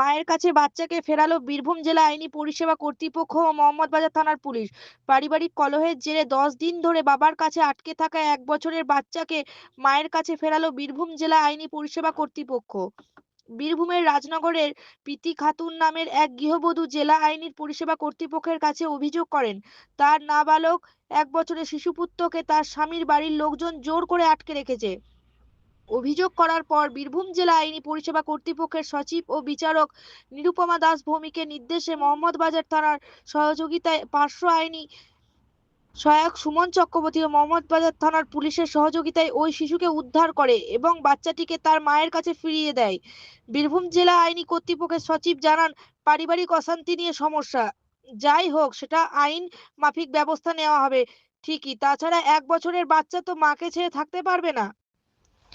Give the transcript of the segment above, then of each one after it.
মায়ের কাছে বাচ্চাকে ফেরালো বীরভূম জেলা আইনি পরিষেবা কর্তৃপক্ষ ও মোহাম্মদবাজার থানার পুলিশ। পারিবারিক কলহের জেরে দশ দিন ধরে বাবার কাছে আটকে থাকা এক বছরের বাচ্চাকে মায়ের কাছে ফেরালো বীরভূম জেলা আইনি পরিষেবা কর্তৃপক্ষ। বীরভূমের রাজনগরের প্রীতি খাতুন নামের এক গৃহবধূ জেলা আইনি পরিষেবা কর্তৃপক্ষের কাছে অভিযোগ করেন, তার নাবালক এক বছরের শিশুপুত্রকে তার স্বামীর বাড়ির লোকজন জোর করে আটকে রেখেছে। অভিযোগ করার পর বীরভূম জেলা আইনি পরিষেবা কর্তৃপক্ষের সচিব ও বিচারক নিরুপমা দাস ভৌমিকের নির্দেশে মোহাম্মদবাজার থানার সহযোগিতায় পার্শ্ব আইনি সহায়ক সুমন চক্রবর্তী ও মোহাম্মদবাজার থানার পুলিশের সহযোগিতায় ওই শিশুকে উদ্ধার করে এবং বাচ্চাটিকে তার মায়ের কাছে ফিরিয়ে দেয়। বীরভূম জেলা আইনি কর্তৃপক্ষের সচিব জানান, পারিবারিক অশান্তি নিয়ে সমস্যা। যাই হোক, সেটা আইন মাফিক ব্যবস্থা নেওয়া হবে। ঠিকই, তাছাড়া এক বছরের বাচ্চা তো মাকে ছেড়ে থাকতে পারবে না।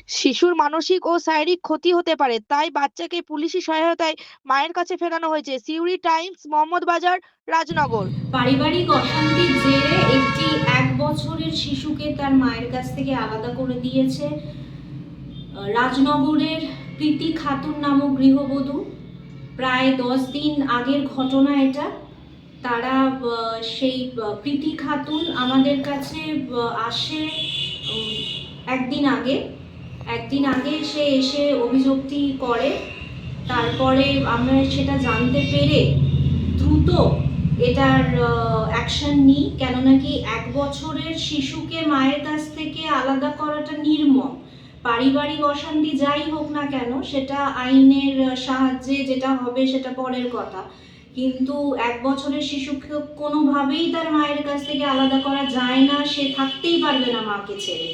শিশুর মানসিক ও শারীরিক ক্ষতি হতে পারে, তাই বাচ্চাকে পুলিশি সহায়তায় মায়ের কাছে ফেরানো হয়েছে। সিউড়ি টাইমস, মোহাম্মদ বাজার, রাজনগর। পারিবারিক অশান্তির জেরে একটি এক বছরের শিশুকে তার মায়ের কাছ থেকে আলাদা করে দিয়েছে রাজনগরের প্রীতি খাতুন নামক গৃহবধূ। প্রায় দশ দিন আগের ঘটনা এটা। তারা সেই প্রীতি খাতুন আমাদের কাছে আসে একদিন আগে। একদিন আগে সে এসে অভিযোগটি করে, তারপরে আমরা সেটা জানতে পেরে দ্রুত এটার অ্যাকশন নিই, কেননা কি এক বছরের শিশুকে মায়ের কাছ থেকে আলাদা করাটা নির্মম। পারিবারিক অশান্তি যাই হোক না কেন, সেটা আইনের সাহায্যে যেটা হবে সেটা পরের কথা। কিন্তু এক বছরের শিশুকে কোনোভাবেই তার মায়ের কাছ থেকে আলাদা করা যায় না, সে থাকতেই পারবে না মাকে ছেড়ে।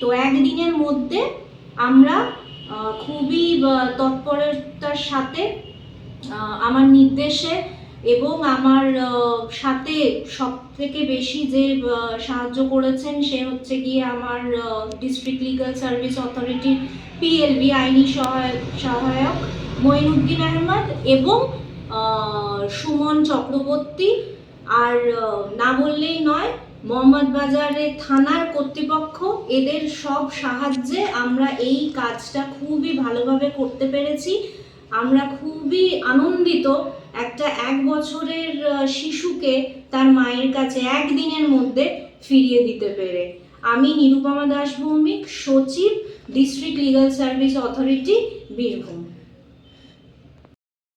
তো একদিনের মধ্যে আমরা খুবই তৎপরতার সাথে আমার নির্দেশে এবং আমার সাথে সব থেকে বেশি যে সাহায্য করেছেন সে হচ্ছে গিয়ে আমার ডিস্ট্রিক্ট লিগাল সার্ভিস অথরিটির পিএলবি আইনি সহায়- সহায়ক মঈনুদ্দিন আহমদ এবং সুমন চক্রবর্তী। আর না বললেই নয় মোহাম্মদ বাজারের থানার কর্তৃপক্ষ এদের সব সাহায্যে আমরা এই কাজটা খুবই ভালোভাবে করতে পেরেছি। আমরা খুবই আনন্দিত একটা এক বছরের শিশুকে তার মায়ের কাছে একদিনের মধ্যে ফিরিয়ে দিতে পেরে। আমি নিরুপমা দাস ভৌমিক সচিব, district legal service authority Birbhum.